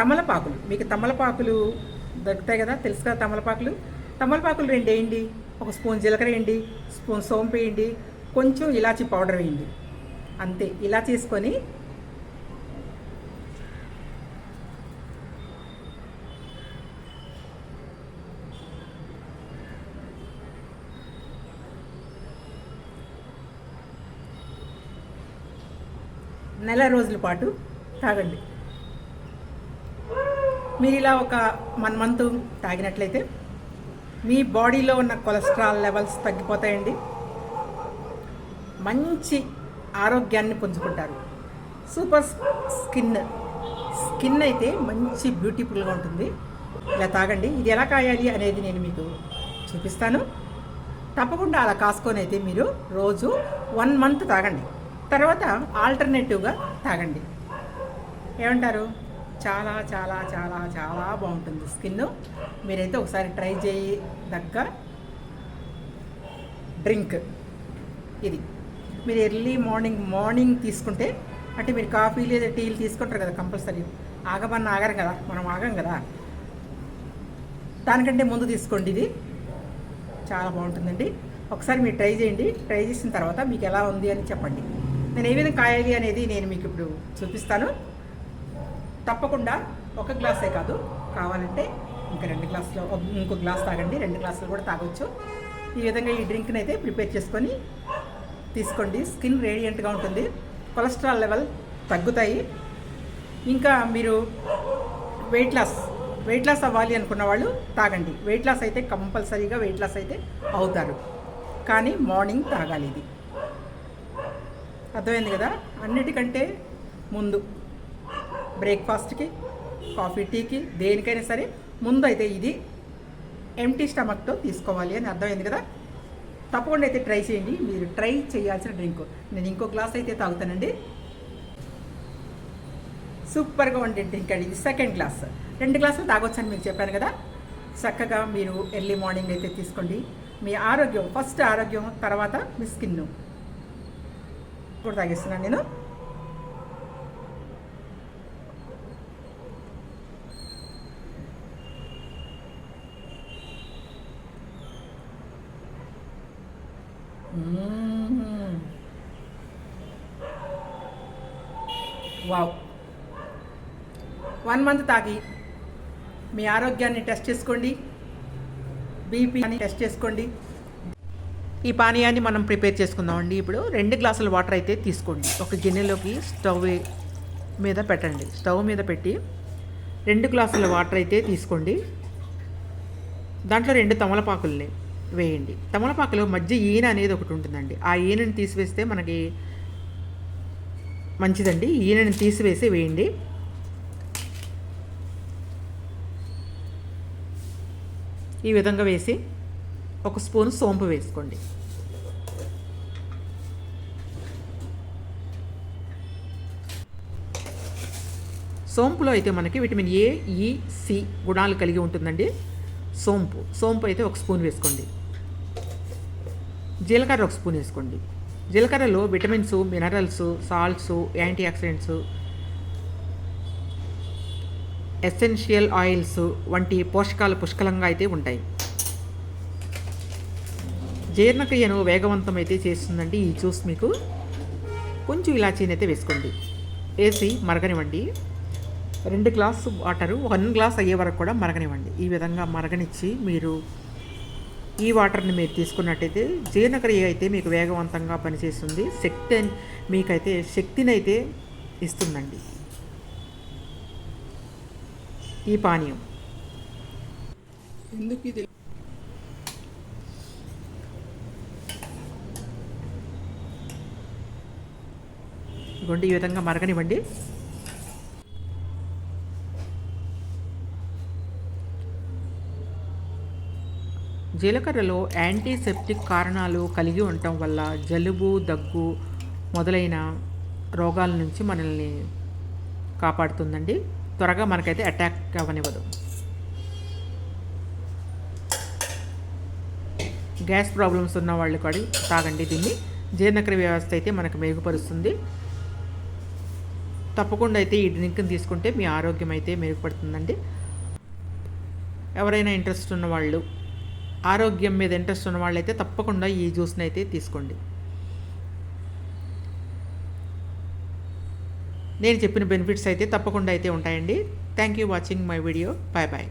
తమలపాకులు. మీకు తమలపాకులు దొరుకుతాయి కదా తెలుసు కదా తమలపాకులు? తమలపాకులు రెండు వేయండి. ఒక స్పూన్ జీలకర్ర వేయండి స్పూన్ సోంపు వేయండి కొంచెం ఇలాచీ పౌడర్ వేయండి. అంతే. ఇలా చేసుకొని నెల రోజుల పాటు తాగండి. మీరు ఇలా ఒక వన్ మంత్ తాగినట్లయితే మీ బాడీలో ఉన్న కొలెస్ట్రాల్ లెవెల్స్ తగ్గిపోతాయండి. మంచి ఆరోగ్యాన్ని పుంజుకుంటారు. సూపర్ స్కిన్ స్కిన్ అయితే మంచి బ్యూటిఫుల్గా ఉంటుంది. ఇలా తాగండి. ఇది ఎలా కాయాలి అనేది నేను మీకు చూపిస్తాను. తప్పకుండా అలా కాసుకొని అయితే మీరు రోజు వన్ మంత్ తాగండి. తర్వాత ఆల్టర్నేటివ్గా తాగండి. ఏమంటారు? చాలా చాలా చాలా చాలా బాగుంటుంది స్కిన్. మీరైతే ఒకసారి ట్రై చేయదగ్గ డ్రింక్. ఇది. మీరు ఎర్లీ మార్నింగ్ మార్నింగ్ తీసుకుంటే అంటే మీరు కాఫీ లేదా టీలు తీసుకుంటారు కదా కంపల్సరీ. ఆగమన్న ఆగరం కదా మనం ఆగం కదా. దానికంటే ముందు తీసుకోండి ఇది. చాలా బాగుంటుందండి. ఒకసారి మీరు ట్రై చేయండి. ట్రై చేసిన తర్వాత మీకు ఎలా ఉంది అని చెప్పండి. నేను ఏ విధంగా కాయాలి అనేది నేను మీకు ఇప్పుడు చూపిస్తాను. తప్పకుండా ఒక గ్లాసే కాదు. కావాలంటే ఇంకా రెండు గ్లాసులు ఇంకో గ్లాస్ తాగండి రెండు గ్లాసులు కూడా తాగొచ్చు. ఈ విధంగా ఈ డ్రింక్ని అయితే ప్రిపేర్ చేసుకొని తీసుకోండి. స్కిన్ రేడియంట్గా ఉంటుంది. కొలెస్ట్రాల్ లెవెల్ తగ్గుతాయి. ఇంకా మీరు వెయిట్ లాస్ వెయిట్ లాస్ అవ్వాలి అనుకున్న వాళ్ళు తాగండి. వెయిట్ లాస్ అయితే కంపల్సరీగా వెయిట్ లాస్ అయితే అవుతారు. కానీ మార్నింగ్ తాగాలి ఇది. అర్థమైంది కదా? అన్నిటికంటే ముందు. బ్రేక్ఫాస్ట్కి కాఫీ టీకి దేనికైనా సరే ముందు అయితే ఇది ఎంటీ స్టమక్తో తీసుకోవాలి అని అర్థమైంది కదా? తప్పకుండా అయితే ట్రై చేయండి. మీరు ట్రై చేయాల్సిన డ్రింక్. నేను ఇంకో గ్లాస్ అయితే తాగుతానండి. సూపర్గా ఉండే డ్రింక్ అండి. ఇది సెకండ్ గ్లాస్ రెండు గ్లాసులు తాగొచ్చని మీకు చెప్పాను కదా? చక్కగా మీరు ఎర్లీ మార్నింగ్ అయితే తీసుకోండి. మీ ఆరోగ్యం ఫస్ట్ ఆరోగ్యం తర్వాత మీ స్కిన్ ఇప్పుడు తాగేస్తున్నాను నేను. వావ్. వన్ మంత్ తాగి మీ ఆరోగ్యాన్ని టెస్ట్ చేసుకోండి. బీపీని టెస్ట్ చేసుకోండి. ఈ పానీయాన్ని మనం ప్రిపేర్ చేసుకుందామండి. ఇప్పుడు రెండు గ్లాసుల వాటర్ అయితే తీసుకోండి. ఒక గిన్నెలోకి స్టవ్ మీద పెట్టండి. స్టవ్ మీద పెట్టి రెండు గ్లాసుల వాటర్ అయితే తీసుకోండి. దాంట్లో రెండు తమలపాకుల్ని వేయండి. తమలపాకులో మధ్య ఈన అనేది ఒకటి ఉంటుందండి. ఆ ఈనని తీసివేస్తే మనకి మంచిదండి. ఈనని తీసివేసి వేయండి. ఈ విధంగా వేసి ఒక స్పూన్ సోంపు వేసుకోండి. సోంపులో అయితే మనకి విటమిన్ ఏ ఈ సి గుణాలు కలిగి ఉంటుందండి. సోంపు. సోంపు అయితే ఒక స్పూన్ వేసుకోండి. జీలకర్ర ఒక స్పూన్ వేసుకోండి. జీలకర్రలో vitamins minerals salts antioxidants essential oils వంటి పోషకాలు పుష్కలంగా అయితే ఉంటాయి. జీర్ణక్రియను వేగవంతం అయితే చేస్తుందండి ఈ జ్యూస్ మీకు. కొంచెం ఇలాచీని అయితే వేసుకోండి. వేసి మరగనివ్వండి. రెండు గ్లాస్ వాటరు వన్ గ్లాస్ అయ్యే వరకు కూడా మరగనివ్వండి. ఈ విధంగా మరగనిచ్చి మీరు ఈ వాటర్ని మీరు తీసుకున్నట్టయితే జీర్ణక్రియ అయితే మీకు వేగవంతంగా పనిచేస్తుంది. శక్తి మీకైతే శక్తిని అయితే ఇస్తుందండి. ఈ పానీయం. ఎందుకు ఇది? ఈ విధంగా మరగనివ్వండి. జీలకర్రలో యాంటీసెప్టిక్ కారణాలు కలిగి ఉండటం వల్ల జలుబు దగ్గు మొదలైన రోగాల నుంచి మనల్ని కాపాడుతుందండి. త్వరగా మనకైతే అటాక్ అవ్వనివ్వదు. గ్యాస్ ప్రాబ్లమ్స్ ఉన్న వాళ్ళు కూడా తాగండి దీన్ని. జీర్ణక్రియ వ్యవస్థ అయితే మనకు మెరుగుపరుస్తుంది. తప్పకుండా అయితే ఈ డ్రింక్ని తీసుకుంటే మీ ఆరోగ్యం అయితే మెరుగుపడుతుందండి. ఎవరైనా ఇంట్రెస్ట్ ఉన్న వాళ్ళు ఆరోగ్యం మీద ఇంట్రెస్ట్ ఉన్న వాళ్ళైతే తప్పకుండా ఈ జ్యూస్ని అయితే తీసుకోండి. నేను చెప్పిన బెనిఫిట్స్ అయితే తప్పకుండా అయితే ఉంటాయండి. Thank you watching my video bye bye